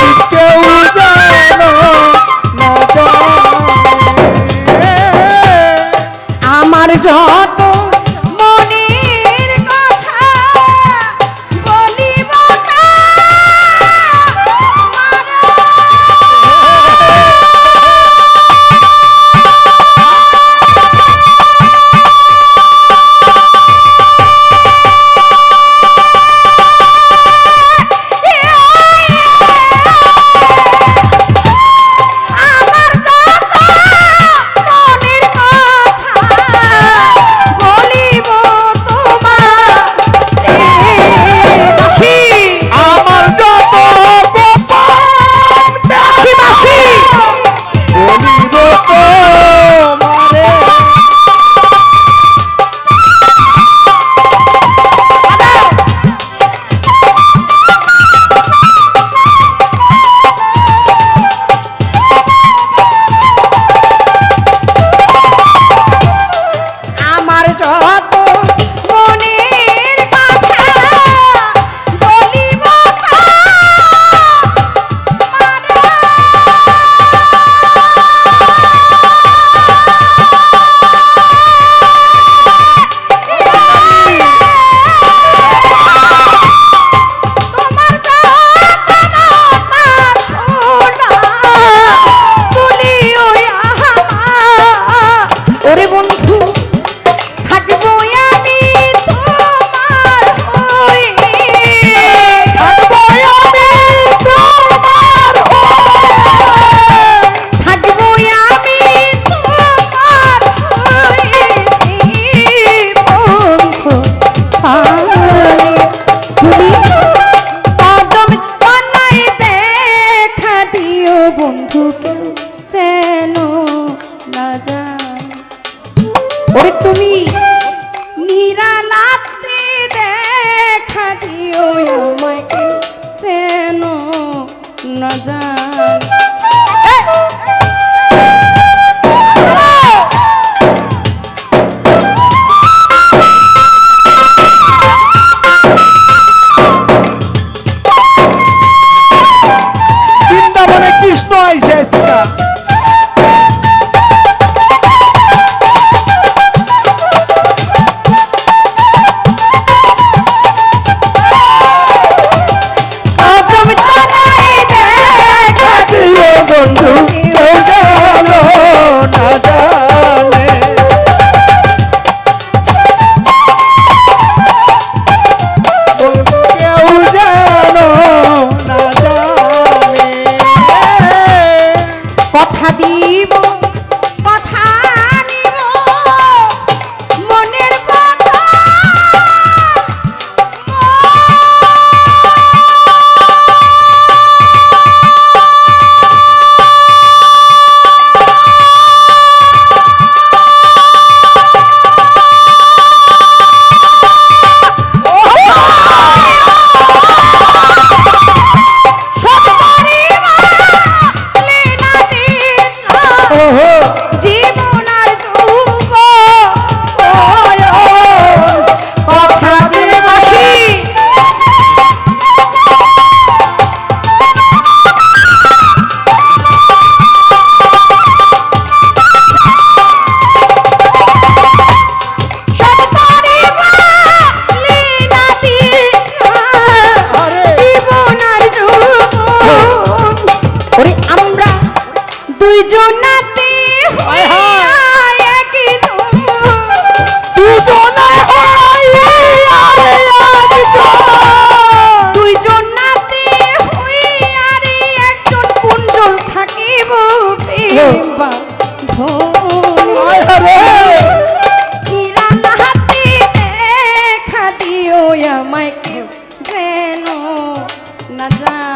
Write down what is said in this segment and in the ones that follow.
yeah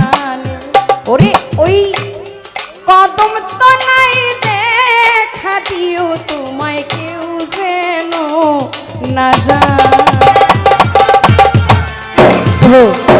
জানে ওরে ওই কদম তো নাই দেখা দিও তোমায় কেউ যেন না জানো। হ্যাঁ।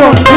বন্ধু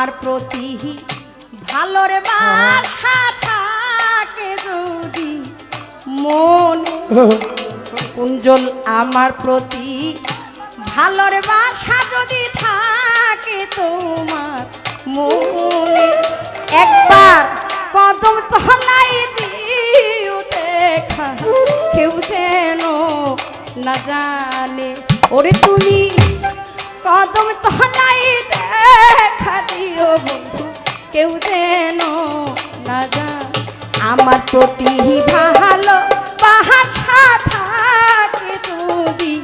আমার প্রতি ভালোর মাথা থাকে যদি মন কুঞ্জল আমার প্রতি ভালোর বাসা যদি থাকে তোমার মনে। একবার কদম তলাই দিও দেখা, কেউ যেন না জানে। ওরে তুমি কদম তলা বন্ধু, কেউ যেন না আমার প্রতি ভালো থাকে যদি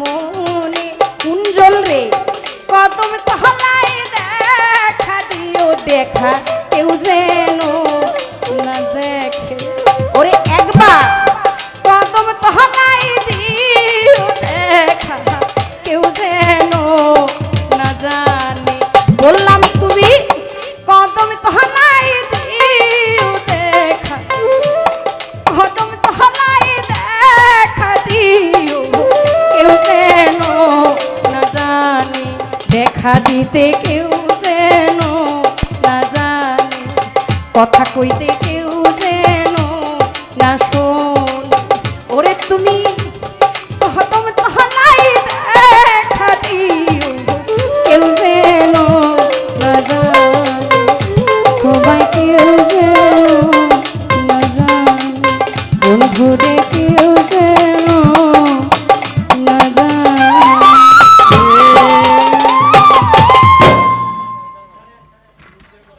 মনে কুঞ্জল রে। কত তহলায় দেখা দিও, দেখা কেউ যেন কইতে